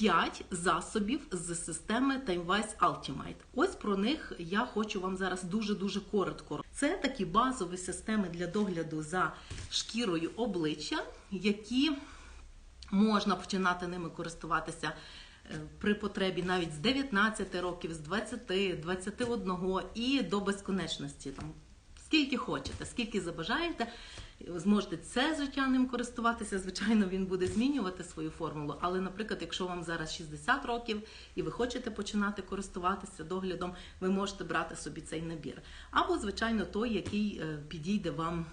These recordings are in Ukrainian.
5 засобів з системи TimeWise Ultimate. Ось про них я хочу вам зараз дуже-дуже коротко. Це такі базові системи для догляду за шкірою обличчя, які можна починати ними користуватися е, при потребі навіть з 19 років, з 20, 21 і до безконечності. Скільки хочете, скільки забажаєте, зможете це життя ним користуватися. Звичайно, він буде змінювати свою формулу. Але, наприклад, якщо вам зараз 60 років і ви хочете починати користуватися доглядом, ви можете брати собі цей набір. Або, звичайно, той, який е, підійде вам.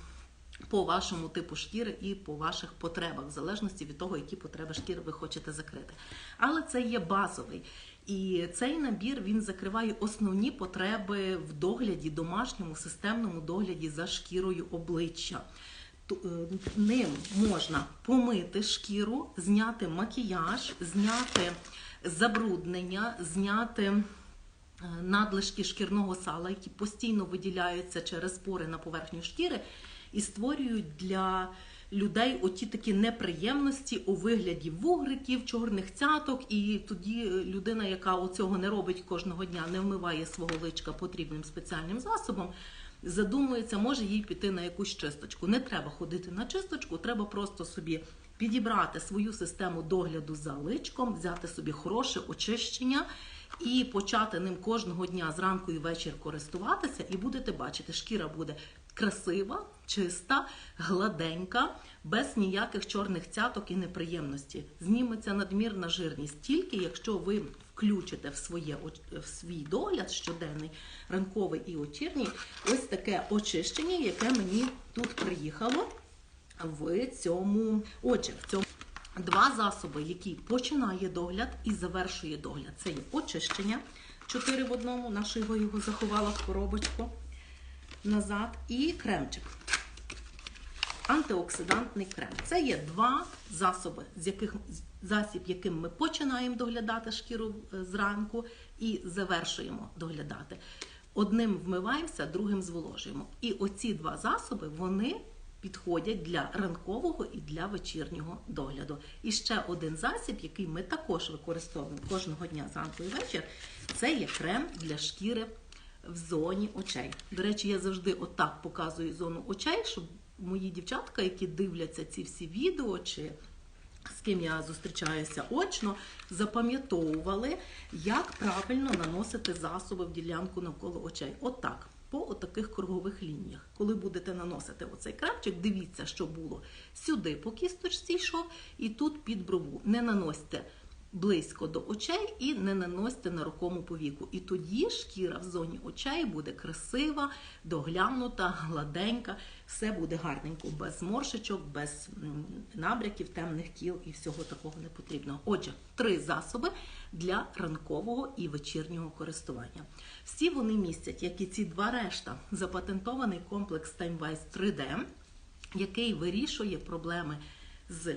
По вашому типу шкіри і по ваших потребах, в залежності від того, які потреби шкіри ви хочете закрити. Але це є базовий. І цей набір він закриває основні потреби в догляді, домашньому системному догляді за шкірою обличчя. Е, Ним можна помити шкіру, зняти макіяж, зняти забруднення, зняти е, надлишки шкірного сала, які постійно виділяються через пори на поверхню шкіри, і створюють для людей оті такі неприємності у вигляді вугриків, чорних цяток. І тоді е, людина, яка оцього не робить кожного дня, не вмиває свого личка потрібним спеціальним засобом. Задумується, може їй піти на якусь чисточку. Не треба ходити на чисточку, треба просто собі підібрати свою систему догляду за личком, взяти собі хороше очищення і почати ним кожного дня зранку і вечір користуватися, і будете бачити, шкіра буде красива, чиста, гладенька, без ніяких чорних цяток і неприємності. Зніметься надмірна жирність тільки якщо ви включите в своє в свій догляд щоденний, ранковий і вечірній, ось таке очищення, яке мені тут приїхало в цьому. Отже, в цьому два засоби, які починає догляд і завершує догляд. Це є очищення. Чотири в одному. Наша його його заховала в коробочку назад. І кремчик. Антиоксидантний крем. Це є два засоби, з яких засіб, яким ми починаємо доглядати шкіру е, зранку і завершуємо доглядати. Одним вмиваємося, другим зволожуємо. І оці два засоби вони підходять для ранкового і для вечірнього догляду. І ще один засіб, який ми також використовуємо кожного дня зранку і вечір, це є крем для шкіри в зоні очей. До речі, я завжди отак показую зону очей, щоб мої дівчатка, які дивляться ці всі відео, чи з ким я зустрічаюся очно, запам'ятовували, як правильно наносити засоби в ділянку навколо очей. Отак. По отаких кругових лініях. Коли будете наносити оцей крапчик, дивіться, що було сюди по кісточці йшов, і тут під брову. Не наносьте близько до очей і не наносьте на рукому повіку. І тоді шкіра в зоні очей буде красива, доглянута, гладенька, все буде гарненько, без зморшечок, без набряків, темних кіл і всього такого не потрібно. Отже, три засоби для ранкового і вечірнього користування. Всі вони містять, як і ці два решта, запатентований комплекс TimeWise 3D, який вирішує проблеми з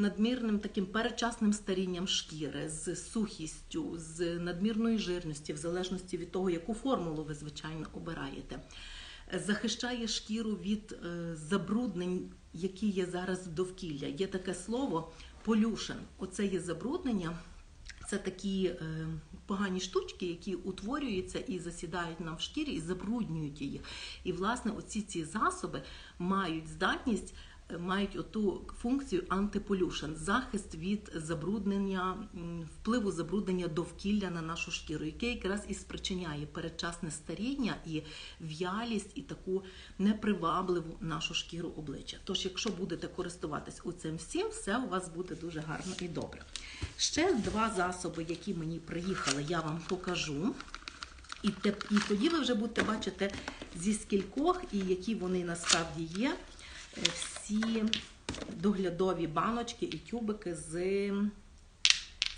надмірним таким передчасним старінням шкіри, з сухістю, з надмірною жирністю, в залежності від того, яку формулу ви, звичайно, обираєте. Захищає шкіру від е, забруднень, які є зараз довкілля. Є таке слово pollution. Оце є забруднення. Це такі е, погані штучки, які утворюються і засідають нам в шкірі і забруднюють її. І, власне, оці ці засоби мають здатність, мають оту функцію антиполюшн, захист від забруднення, впливу забруднення довкілля на нашу шкіру, яке якраз і спричиняє передчасне старіння і в'ялість, і таку непривабливу нашу шкіру обличчя. Тож, якщо будете користуватись оцим всім, все у вас буде дуже гарно і добре. Ще два засоби, які мені приїхали, я вам покажу. І, і тоді ви вже будете бачити зі скількох і які вони насправді є. Всі доглядові баночки і тюбики з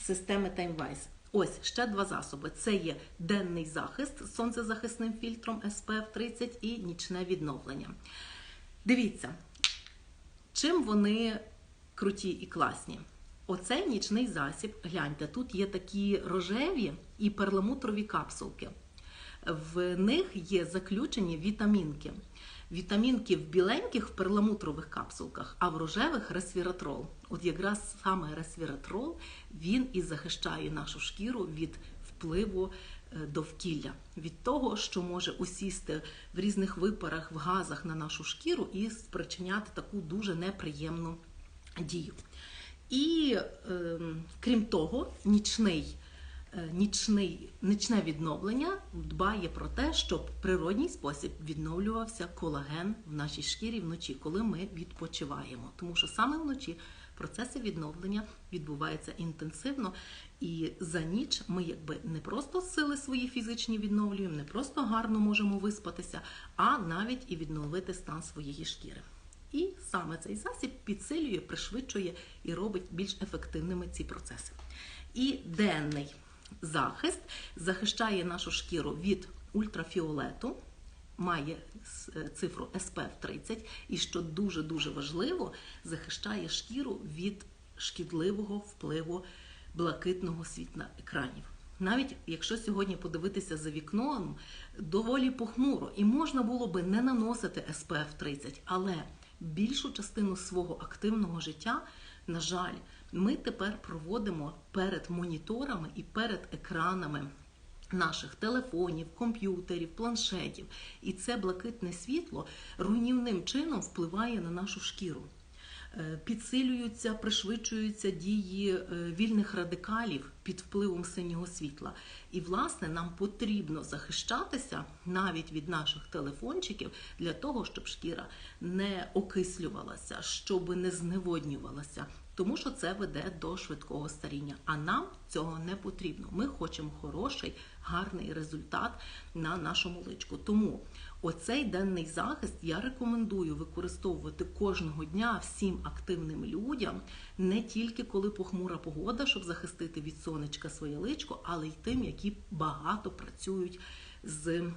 системи TimeWise. Ось ще два засоби: це є денний захист з сонцезахисним фільтром SPF 30 і нічне відновлення. Дивіться, чим вони круті і класні. Оцей нічний засіб, гляньте, тут є такі рожеві і перламутрові капсулки. В них є заключені вітамінки. Вітамінки в біленьких в перламутрових капсулках, а в рожевих ресвіратрол. От якраз саме ресвіратрол він і захищає нашу шкіру від впливу е, довкілля, від того, що може усісти в різних випарах, в газах на нашу шкіру і спричиняти таку дуже неприємну дію. І е, крім того, нічний, нічний, нічне відновлення дбає про те, щоб в природній спосіб відновлювався колаген в нашій шкірі вночі, коли ми відпочиваємо. Тому що саме вночі процеси відновлення відбуваються інтенсивно, і за ніч ми якби не просто сили свої фізичні відновлюємо, не просто гарно можемо виспатися, а навіть і відновити стан своєї шкіри. І саме цей засіб підсилює, пришвидшує і робить більш ефективними ці процеси. І денний захист захищає нашу шкіру від ультрафіолету, має цифру SPF 30, і що дуже дуже важливо, захищає шкіру від шкідливого впливу блакитного світла екранів. Навіть якщо сьогодні подивитися за вікном, доволі похмуро, і можна було би не наносити SPF 30, але більшу частину свого активного життя, на жаль, ми тепер проводимо перед моніторами і перед екранами наших телефонів, комп'ютерів, планшетів. І це блакитне світло руйнівним чином впливає на нашу шкіру. Е, Підсилюються, пришвидшуються дії е, вільних радикалів під впливом синього світла. І, власне, нам потрібно захищатися навіть від наших телефончиків для того, щоб шкіра не окислювалася, щоб не зневоднювалася. Тому що це веде до швидкого старіння. А нам цього не потрібно. Ми хочемо хороший, гарний результат на нашому личку. Тому оцей денний захист я рекомендую використовувати кожного дня всім активним людям, не тільки коли похмура погода, щоб захистити від сонечка своє личко, але й тим, які багато працюють з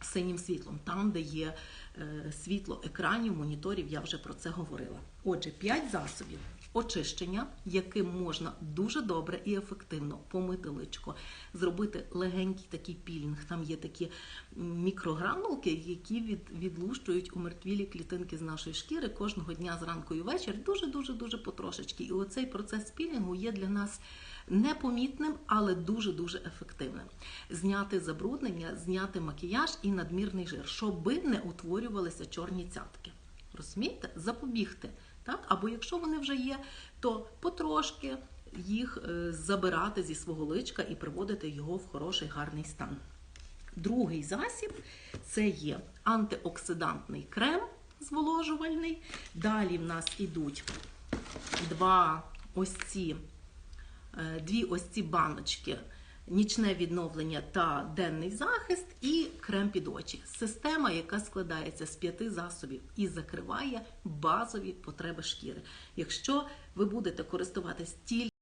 синім світлом, там, де є е, світло екранів, моніторів, я вже про це говорила. Отже, 5 засобів очищення, яким можна дуже добре і ефективно помити личко, зробити легенький такий пілінг. Там є такі мікрогранулки, які від, відлущують умертвілі клітинки з нашої шкіри кожного дня зранку і ввечері, дуже дуже дуже потрошечки. І оцей процес пілінгу є для нас непомітним, але дуже-дуже ефективним. Зняти забруднення, зняти макіяж і надмірний жир, щоби не утворювалися чорні цятки. Розумієте? Запобігти. Так? Або якщо вони вже є, то потрошки їх е, забирати зі свого личка і приводити його в хороший гарний стан. Другий засіб це є антиоксидантний крем зволожувальний. Далі в нас ідуть два ось ці е, дві ось ці баночки. Нічне відновлення та денний захист і крем під очі. Система, яка складається з п'яти засобів і закриває базові потреби шкіри. Якщо ви будете користуватись тільки